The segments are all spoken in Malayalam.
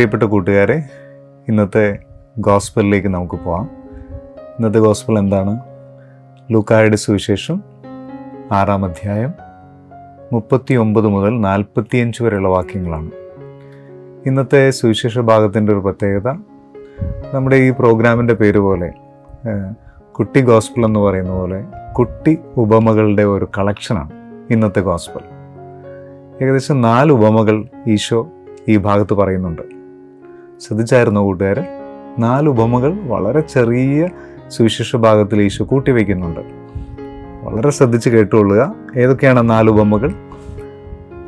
പ്രിയപ്പെട്ട കൂട്ടുകാരെ ഇന്നത്തെ ഗോസ്പലിലേക്ക് നമുക്ക് പോവാം. ഇന്നത്തെ ഗോസ്പൽ എന്താണ്? ലൂക്കായുടെ സുവിശേഷം ആറാം അധ്യായം മുപ്പത്തി ഒമ്പത് മുതൽ നാൽപ്പത്തിയഞ്ച് വരെയുള്ള വാക്യങ്ങളാണ്. ഇന്നത്തെ സുവിശേഷ ഭാഗത്തിന്റെ ഒരു പ്രത്യേകത നമ്മുടെ ഈ പ്രോഗ്രാമിന്റെ പേര് പോലെ കുട്ടി ഗോസ്പൽ എന്ന് പറയുന്ന പോലെ കുട്ടി ഉപമകളുടെ ഒരു കളക്ഷനാണ് ഇന്നത്തെ ഗോസ്പൽ. ഏകദേശം നാല് ഉപമകൾ ഈശോ ഈ ഭാഗത്ത് പറയുന്നുണ്ട്. ശ്രദ്ധിച്ചായിരുന്നോ കൂട്ടുകാർ നാല് ഉപമകൾ വളരെ ചെറിയ സുവിശേഷ ഭാഗത്തിൽ ഈശോ കൂട്ടിവെക്കുന്നുണ്ട് വളരെ ശ്രദ്ധിച്ച് കേട്ടുകൊള്ളുക ഏതൊക്കെയാണ് നാല് ഉപമകൾ?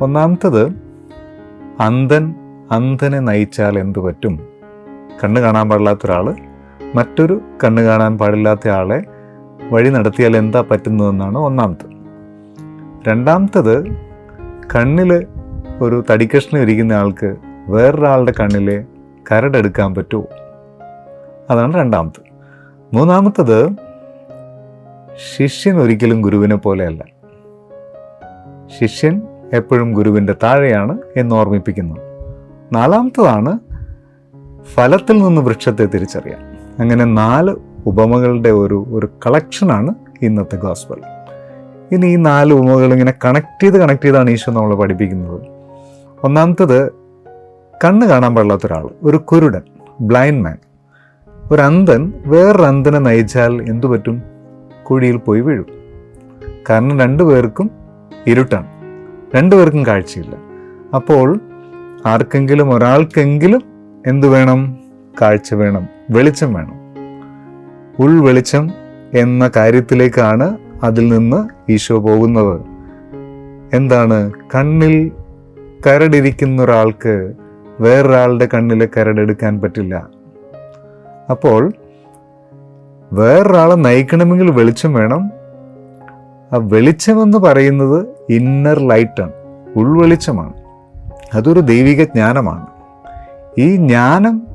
ഒന്നാമത്തത് അന്ധൻ അന്ധനെ നയിച്ചാൽ എന്തു പറ്റും? കണ്ണ് കാണാൻ പാടില്ലാത്ത ഒരാൾ മറ്റൊരു കണ്ണ് കാണാൻ പാടില്ലാത്ത ആളെ വഴി നടത്തിയാൽ എന്താ പറ്റുന്നതെന്നാണ് ഒന്നാമത്തത്. രണ്ടാമത്തത് കണ്ണിൽ ഒരു തടിക്കഷ്ണം ഇരിക്കുന്ന ആൾക്ക് വേറൊരാളുടെ കണ്ണിലെ കരടെടുക്കാൻ പറ്റുമോ അതാണ് രണ്ടാമത് മൂന്നാമത്തത് ശിഷ്യൻ ഒരിക്കലും ഗുരുവിനെ പോലെയല്ല. ശിഷ്യൻ എപ്പോഴും ഗുരുവിന്റെ താഴെയാണ് എന്ന് ഓർമ്മിപ്പിക്കുന്നു. നാലാമത്തതാണ് ഫലത്തിൽ നിന്ന് വൃക്ഷത്തെ തിരിച്ചറിയാം അങ്ങനെ നാല് ഉപമകളുടെ ഒരു ഒരു കളക്ഷനാണ് ഇന്നത്തെ ഗോസ്ബൽ. ഇനി ഈ നാല് ഉപമകൾ ഇങ്ങനെ കണക്ട് ചെയ്ത് കണക്ട് ചെയ്താണ് ഈശോ നമ്മളെ പഠിപ്പിക്കുന്നത്. ഒന്നാമത്തത് കണ്ണ് കാണാൻ പാടില്ലാത്ത ഒരാൾ ഒരു കുരുടൻ ബ്ലൈൻഡ് മാൻ ഒരു അന്ധൻ വേറൊരു അന്ധനെ നയിച്ചാൽ എന്തു പറ്റും? കുഴിയിൽ പോയി വീഴും. കാരണം രണ്ടുപേർക്കും ഇരുട്ടാണ്. രണ്ടുപേർക്കും കാഴ്ചയില്ല. അപ്പോൾ ആർക്കെങ്കിലും ഒരാൾക്കെങ്കിലും എന്തു വേണം? കാഴ്ച വേണം വെളിച്ചം വേണം. ഉൾവെളിച്ചം എന്ന കാര്യത്തിലേക്കാണ് അതിൽ നിന്ന് ഈശോ പോകുന്നത്. എന്താണ്? കണ്ണിൽ കരടിരിക്കുന്ന ഒരാൾക്ക് വേറൊരാളുടെ കണ്ണിലെ കരടെടുക്കാൻ പറ്റില്ല. അപ്പോൾ വേറൊരാളെ നയിക്കണമെങ്കിൽ വെളിച്ചം വേണം. ആ വെളിച്ചമെന്ന് പറയുന്നത് ഇന്നർ ലൈറ്റാണ് ഉൾവെളിച്ചമാണ്. അതൊരു ദൈവിക ജ്ഞാനമാണ്. ഈ ജ്ഞാനം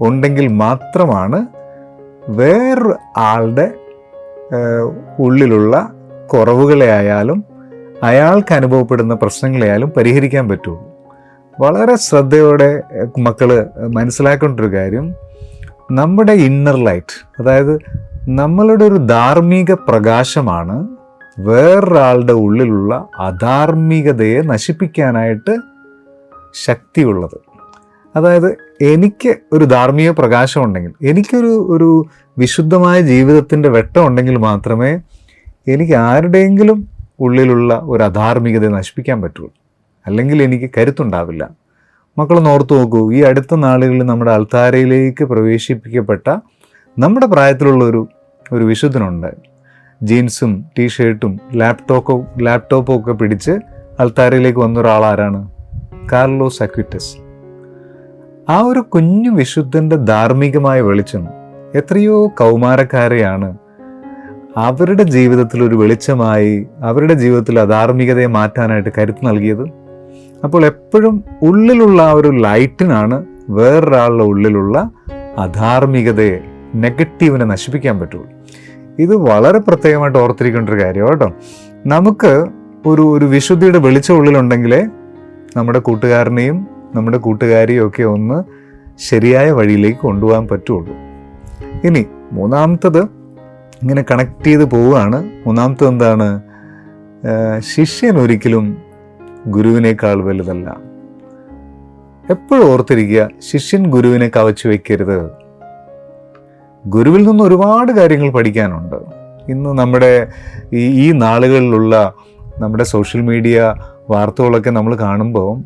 ഉണ്ടെങ്കിൽ മാത്രമാണ് വേറൊരു ആളുടെ ഉള്ളിലുള്ള കുറവുകളെ ആയാലും അയാൾക്ക് അനുഭവപ്പെടുന്ന പ്രശ്നങ്ങളെയായാലും പരിഹരിക്കാൻ പറ്റുള്ളൂ. വളരെ ശ്രദ്ധയോടെ മക്കൾ മനസ്സിലാക്കേണ്ട ഒരു കാര്യം. നമ്മുടെ ഇന്നർ ലൈറ്റ് അതായത് നമ്മളുടെ ഒരു ധാർമ്മിക പ്രകാശമാണ് വേറൊരാളുടെ ഉള്ളിലുള്ള അധാർമികതയെ നശിപ്പിക്കാനായിട്ട് ശക്തിയുള്ളത്. അതായത് എനിക്ക് ഒരു ധാർമ്മിക പ്രകാശം ഉണ്ടെങ്കിൽ എനിക്കൊരു ഒരു വിശുദ്ധമായ ജീവിതത്തിന്റെ വെട്ടം ഉണ്ടെങ്കിൽ മാത്രമേ എനിക്ക് ആരുടെയെങ്കിലും ഉള്ളിലുള്ള ഒരു അധാർമികതയെ നശിപ്പിക്കാൻ പറ്റുള്ളൂ. അല്ലെങ്കിൽ എനിക്ക് കരുത്തുണ്ടാവില്ല. മക്കളൊന്ന് ഓർത്തു നോക്കൂ ഈ അടുത്ത നാളുകളിൽ നമ്മുടെ അൾത്താരയിലേക്ക് പ്രവേശിപ്പിക്കപ്പെട്ട നമ്മുടെ പ്രായത്തിലുള്ള ഒരു ഒരു വിശുദ്ധനുണ്ട്. ജീൻസും ടീഷർട്ടും ലാപ്ടോപ്പോ ലാപ്ടോപ്പും ഒക്കെ പിടിച്ച് അൾത്താരയിലേക്ക് വന്ന ഒരാളാരാണ്? കാർലോസ് അക്വിറ്റസ്. ആ ഒരു കുഞ്ഞു വിശുദ്ധന്റെ ധാർമ്മികമായ വെളിച്ചം എത്രയോ കൗമാരക്കാരെയാണ് അവരുടെ ജീവിതത്തിൽ ഒരു വെളിച്ചമായി അവരുടെ ജീവിതത്തിൽ അധാർമികതയെ മാറ്റാനായിട്ട് കരുത്ത് നൽകിയത്? അപ്പോൾ എപ്പോഴും ഉള്ളിലുള്ള ആ ഒരു ലൈറ്റിനാണ് വേറൊരാളുടെ ഉള്ളിലുള്ള അധാർമികതയെ നെഗറ്റീവിനെ നശിപ്പിക്കാൻ പറ്റുള്ളൂ. ഇത് വളരെ പ്രത്യേകമായിട്ട് ഓർത്തിരിക്കേണ്ട ഒരു കാര്യമാണ് കേട്ടോ. നമുക്ക് ഒരു ഒരു വിശുദ്ധിയുടെ വെളിച്ചം ഉള്ളിലുണ്ടെങ്കിലേ നമ്മുടെ കൂട്ടുകാരനെയും നമ്മുടെ കൂട്ടുകാരിയും ഒക്കെ ഒന്ന് ശരിയായ വഴിയിലേക്ക് കൊണ്ടുപോകാൻ പറ്റുള്ളൂ. ഇനി മൂന്നാമത്തത് ഇങ്ങനെ കണക്ട് ചെയ്ത് പോവുകയാണ്. മൂന്നാമത്തത് എന്താണ്? ശിഷ്യൻ ഒരിക്കലും ഗുരുവിനേക്കാൾ വലുതല്ല. എപ്പോഴും ഓർത്തിരിക്കുക ശിഷ്യൻ ഗുരുവിനെ കവച്ചു വയ്ക്കരുത് ഗുരുവിൽ നിന്ന് ഒരുപാട് കാര്യങ്ങൾ പഠിക്കാനുണ്ട്. ഇന്ന് നമ്മുടെ ഈ ഈ നാളുകളിലുള്ള നമ്മുടെ സോഷ്യൽ മീഡിയ വാർത്തകളൊക്കെ നമ്മൾ കാണുമ്പോൾ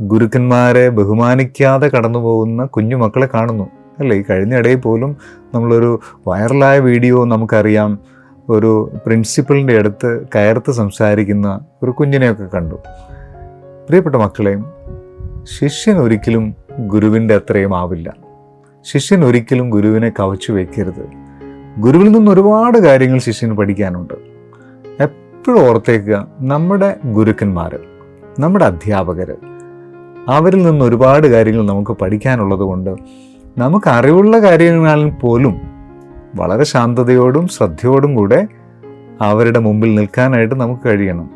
ഗുരുക്കന്മാരെ ബഹുമാനിക്കാതെ കടന്നു പോകുന്ന കുഞ്ഞുമക്കളെ കാണുന്നു. അല്ലേ? ഈ കഴിഞ്ഞ ഇടയിൽ പോലും നമ്മളൊരു വൈറലായ വീഡിയോ നമുക്കറിയാം. ഒരു പ്രിൻസിപ്പളിന്റെ അടുത്ത് കയർത്ത് സംസാരിക്കുന്ന ഒരു കുഞ്ഞിനെയൊക്കെ കണ്ടു. പ്രിയപ്പെട്ട മക്കളെയും ശിഷ്യൻ ഒരിക്കലും ഗുരുവിന്റെ അത്രയും ആവില്ല. ശിഷ്യൻ ഒരിക്കലും ഗുരുവിനെ കവച്ചു വയ്ക്കരുത് ഗുരുവിൽ നിന്ന് ഒരുപാട് കാര്യങ്ങൾ ശിഷ്യന് പഠിക്കാനുണ്ട്. എപ്പോഴും ഓർത്തേക്കുക നമ്മുടെ ഗുരുക്കന്മാർ നമ്മുടെ അധ്യാപകർ അവരിൽ നിന്ന് ഒരുപാട് കാര്യങ്ങൾ നമുക്ക് പഠിക്കാനുള്ളത് കൊണ്ട് നമുക്ക് അറിവുള്ള കാര്യങ്ങളിൽ പോലും വളരെ ശാന്തതയോടും ശ്രദ്ധയോടും കൂടെ അവരുടെ മുമ്പിൽ നിൽക്കാനായിട്ട് നമുക്ക് കഴിയണം.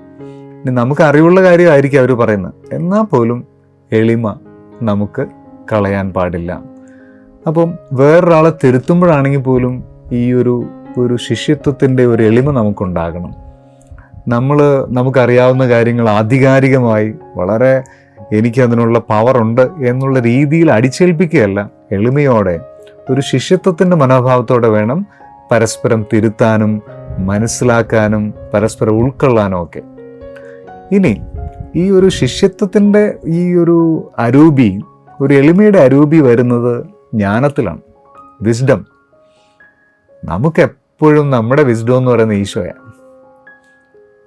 ഇനി നമുക്ക് അറിവുള്ള കാര്യമായിരിക്കും അവർ പറയുന്നത്. എന്നാൽ പോലും എളിമ നമുക്ക് കളയാൻ പാടില്ല. അപ്പം വേറൊരാളെ തിരുത്തുമ്പോഴാണെങ്കിൽ പോലും ഈ ഒരു ഒരു ശിഷ്യത്വത്തിന്റെ ഒരു എളിമ നമുക്കുണ്ടാകണം. നമ്മൾ നമുക്കറിയാവുന്ന കാര്യങ്ങൾ ആധികാരികമായി വളരെ എനിക്ക് അതിനുള്ള പവറുണ്ട് എന്നുള്ള രീതിയിൽ അടിച്ചേൽപ്പിക്കുകയല്ല എളിമയോടെ ഒരു ശിഷ്യത്വത്തിന്റെ മനോഭാവത്തോടെ വേണം പരസ്പരം തിരുത്താനും മനസ്സിലാക്കാനും പരസ്പരം ഉൾക്കൊള്ളാനും ഒക്കെ. ഇനി ഈ ഒരു ശിഷ്യത്വത്തിന്റെ ഈ ഒരു അരൂപി ഒരു എളിമയുടെ അരൂപി വരുന്നത് ജ്ഞാനത്തിലാണ് വിസ്ഡം നമുക്കെപ്പോഴും നമ്മുടെ വിസ്ഡം എന്ന് പറയുന്ന ഈശോയാണ്.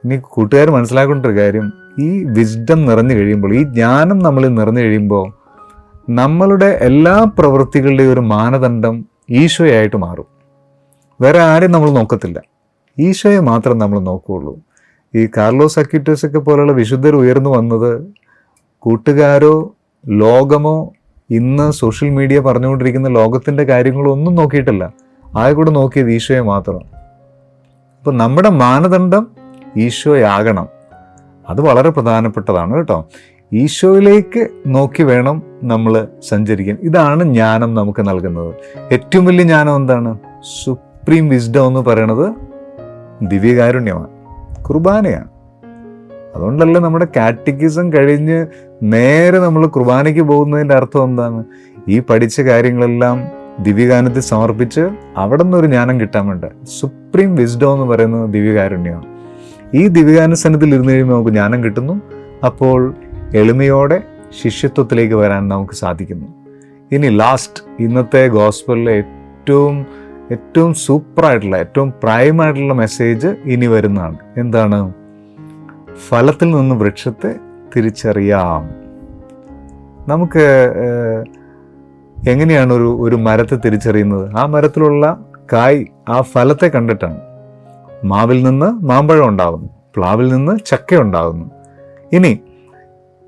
ഇനി കൂട്ടുകാർ മനസ്സിലാക്കേണ്ട ഒരു കാര്യം ഈ വിസ്ഡം നിറഞ്ഞു കഴിയുമ്പോൾ ഈ ജ്ഞാനം നമ്മളിൽ നിറഞ്ഞു കഴിയുമ്പോൾ നമ്മളുടെ എല്ലാ പ്രവൃത്തികളുടെയും ഒരു മാനദണ്ഡം ഈശോയായിട്ട് മാറും. വേറെ ആരും നമ്മൾ നോക്കത്തില്ല. ഈശോയെ മാത്രം നമ്മൾ നോക്കുകയുള്ളൂ. ഈ കാർലോ അക്യൂറ്റസ് ഒക്കെ പോലുള്ള വിശുദ്ധർ ഉയർന്നു വന്നത് കൂട്ടുകാരോ ലോകമോ ഇന്ന് സോഷ്യൽ മീഡിയ പറഞ്ഞുകൊണ്ടിരിക്കുന്ന ലോകത്തിന്റെ കാര്യങ്ങളോ ഒന്നും നോക്കിയിട്ടില്ല. ആകെ നോക്കിയത് ഈശോയെ മാത്രം. അപ്പം നമ്മുടെ മാനദണ്ഡം ഈശോയാകണം. അത് വളരെ പ്രധാനപ്പെട്ടതാണ് കേട്ടോ. ഈശോയിലേക്ക് നോക്കി വേണം നമ്മൾ സഞ്ചരിക്കാൻ. ഇതാണ് ജ്ഞാനം നമുക്ക് നൽകുന്നത്. ഏറ്റവും വലിയ ജ്ഞാനം എന്താണ്? സുപ്രീം വിസ്ഡം എന്ന് പറയണത് ദിവ്യകാരുണ്യമാണ്. കുർബാനയാണ്. അതുകൊണ്ടല്ല നമ്മുടെ കാറ്റിക്കിസം കഴിഞ്ഞ് നേരെ നമ്മൾ കുർബാനയ്ക്ക് പോകുന്നതിന്റെ അർത്ഥം എന്താണ്? ഈ പഠിച്ച കാര്യങ്ങളെല്ലാം ദിവ്യഗാനത്തിൽ സമർപ്പിച്ച് അവിടെ നിന്നൊരു ജ്ഞാനം കിട്ടാൻ വേണ്ട. സുപ്രീം വിസ്ഡം എന്ന് പറയുന്നത് ദിവ്യകാരുണ്യമാണ്. ഈ ദിവ്യഗാന സന്നിധിയിൽ ഇരുന്ന് കഴിയുമ്പോൾ നമുക്ക് ജ്ഞാനം കിട്ടുന്നു. അപ്പോൾ എളിമയോടെ ശിഷ്യത്വത്തിലേക്ക് വരാൻ നമുക്ക് സാധിക്കുന്നു. ഇനി ലാസ്റ്റ് ഇന്നത്തെ ഗോസ്പലിലെ ഏറ്റവും ഏറ്റവും സൂപ്പറായിട്ടുള്ള ഏറ്റവും പ്രൈമായിട്ടുള്ള മെസ്സേജ് ഇനി വരുന്നതാണ്. എന്താണ്? ഫലത്തിൽ നിന്ന് വൃക്ഷത്തെ തിരിച്ചറിയാം. നമുക്ക് എങ്ങനെയാണ് ഒരു ഒരു മരത്തെ തിരിച്ചറിയുന്നത്? ആ മരത്തിലുള്ള കായ് ആ ഫലത്തെ കണ്ടിട്ടാണ്. മാവിൽ നിന്ന് മാമ്പഴം ഉണ്ടാകുന്നു പ്ലാവിൽ നിന്ന് ചക്ക ഉണ്ടാകുന്നു. ഇനി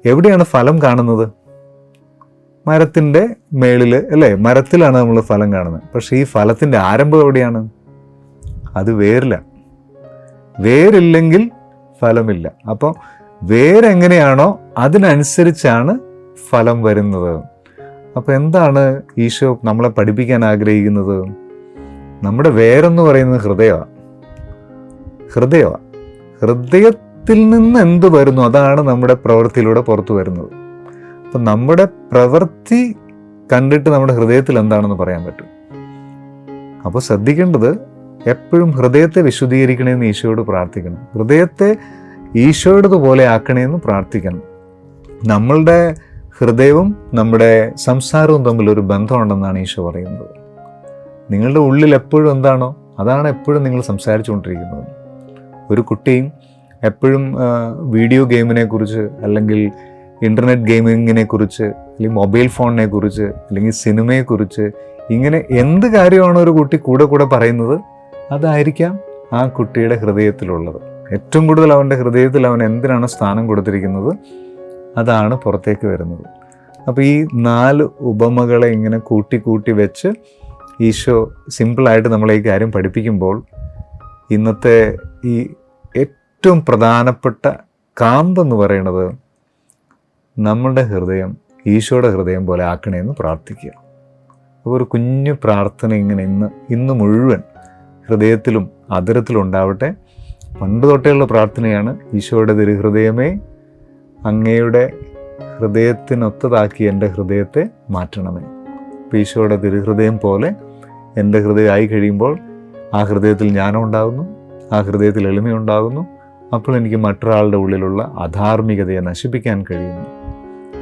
എവിടെയാണ് ഫലം കാണുന്നത്? മരത്തിന്റെ മേളിൽ അല്ലേ? മരത്തിലാണ് നമ്മൾ ഫലം കാണുന്നത്. പക്ഷേ ഈ ഫലത്തിന്റെ ആരംഭം എവിടെയാണ്? അത് വേരിലാണ് വേരില്ലെങ്കിൽ ഫലമില്ല. അപ്പോൾ വേരെങ്ങനെയാണോ അതിനനുസരിച്ചാണ് ഫലം വരുന്നത്. അപ്പോൾ എന്താണ് ഈശോ നമ്മളെ പഠിപ്പിക്കാൻ ആഗ്രഹിക്കുന്നത്? നമ്മുടെ വേരെന്ന് പറയുന്നത് ഹൃദയമാണ്. ഹൃദയമാണ്. ഹൃദയത്തിൽ നിന്ന് എന്ത് വരുന്നു? അതാണ് നമ്മുടെ പ്രവൃത്തിയിലൂടെ പുറത്തു വരുന്നത്. അപ്പം നമ്മുടെ പ്രവൃത്തി കണ്ടിട്ട് നമ്മുടെ ഹൃദയത്തിൽ എന്താണെന്ന് പറയാൻ പറ്റും. അപ്പോൾ ശ്രദ്ധിക്കേണ്ടത് എപ്പോഴും ഹൃദയത്തെ വിശുദ്ധീകരിക്കണമെന്ന് ഈശോയോട് പ്രാർത്ഥിക്കണം. ഹൃദയത്തെ ഈശോയുടേതുപോലെ ആക്കണമെന്ന് പ്രാർത്ഥിക്കണം. നമ്മളുടെ ഹൃദയവും നമ്മുടെ സംസാരവും തമ്മിൽ ഒരു ബന്ധമുണ്ടെന്നാണ് ഈശോ പറയുന്നത്. നിങ്ങളുടെ ഉള്ളിൽ എപ്പോഴും എന്താണോ അതാണ് എപ്പോഴും നിങ്ങൾ സംസാരിച്ചുകൊണ്ടിരിക്കുന്നത്. ഒരു കുട്ടിയും എപ്പോഴും വീഡിയോ ഗെയിമിനെ കുറിച്ച് അല്ലെങ്കിൽ ഇന്റർനെറ്റ് ഗെയിമിങ്ങിനെ കുറിച്ച് അല്ലെങ്കിൽ മൊബൈൽ ഫോണിനെ കുറിച്ച് അല്ലെങ്കിൽ സിനിമയെക്കുറിച്ച് ഇങ്ങനെ എന്ത് കാര്യമാണോ ഒരു കുട്ടി കൂടെ കൂടെ പറയുന്നത് അതായിരിക്കാം ആ കുട്ടിയുടെ ഹൃദയത്തിലുള്ളത്. ഏറ്റവും കൂടുതൽ അവന്റെ ഹൃദയത്തിൽ അവൻ എന്തിനാണ് സ്ഥാനം കൊടുത്തിരിക്കുന്നത് അതാണ് പുറത്തേക്ക് വരുന്നത്. അപ്പോൾ ഈ നാല് ഉപമകളെ ഇങ്ങനെ കൂട്ടി കൂട്ടി വെച്ച് ഈശോ സിമ്പിളായിട്ട് നമ്മളെ ഈ കാര്യം പഠിപ്പിക്കുമ്പോൾ ഇന്നത്തെ ഈ ഏറ്റവും പ്രധാനപ്പെട്ട കാന്തെന്ന് പറയുന്നത് നമ്മളുടെ ഹൃദയം ഈശോയുടെ ഹൃദയം പോലെ ആക്കണേന്ന് പ്രാർത്ഥിക്കുക. അപ്പോൾ ഒരു കുഞ്ഞു പ്രാർത്ഥന ഇങ്ങനെ ഇന്ന് ഇന്ന് മുഴുവൻ ഹൃദയത്തിലും അതിരത്തിലും ഉണ്ടാവട്ടെ. പണ്ട് തൊട്ടേയുള്ള പ്രാർത്ഥനയാണ് ഈശോയുടെ തിരുഹൃദയമേ അങ്ങയുടെ ഹൃദയത്തിനൊത്തതാക്കി എന്റെ ഹൃദയത്തെ മാറ്റണമേ. അപ്പോൾ ഈശോയുടെ തിരുഹൃദയം പോലെ എന്റെ ഹൃദയമായി കഴിയുമ്പോൾ ആ ഹൃദയത്തിൽ ജ്ഞാനം ഉണ്ടാകുന്നു ആ ഹൃദയത്തിൽ എളിമയുണ്ടാകുന്നു അപ്പോൾ എനിക്ക് മറ്റൊരാളുടെ ഉള്ളിലുള്ള അധാർമികതയെ നശിപ്പിക്കാൻ കഴിയുന്നു.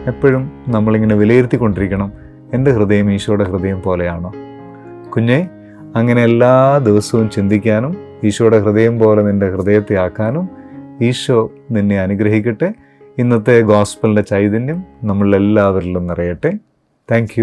എപ്പോഴും നമ്മളിങ്ങനെ വിലയിരുത്തിക്കൊണ്ടിരിക്കണം എന്റെ ഹൃദയം ഈശോയുടെ ഹൃദയം പോലെയാണോ? കുഞ്ഞെ അങ്ങനെ എല്ലാ ദിവസവും ചിന്തിക്കാനും ഈശോയുടെ ഹൃദയം പോലെ നിന്റെ ഹൃദയത്തെ ആക്കാനും ഈശോ നിന്നെ അനുഗ്രഹിക്കട്ടെ. ഇന്നത്തെ ഗോസ്പലിന്റെ ചൈതന്യം നമ്മളെല്ലാവരിലും നിറയട്ടെ. താങ്ക്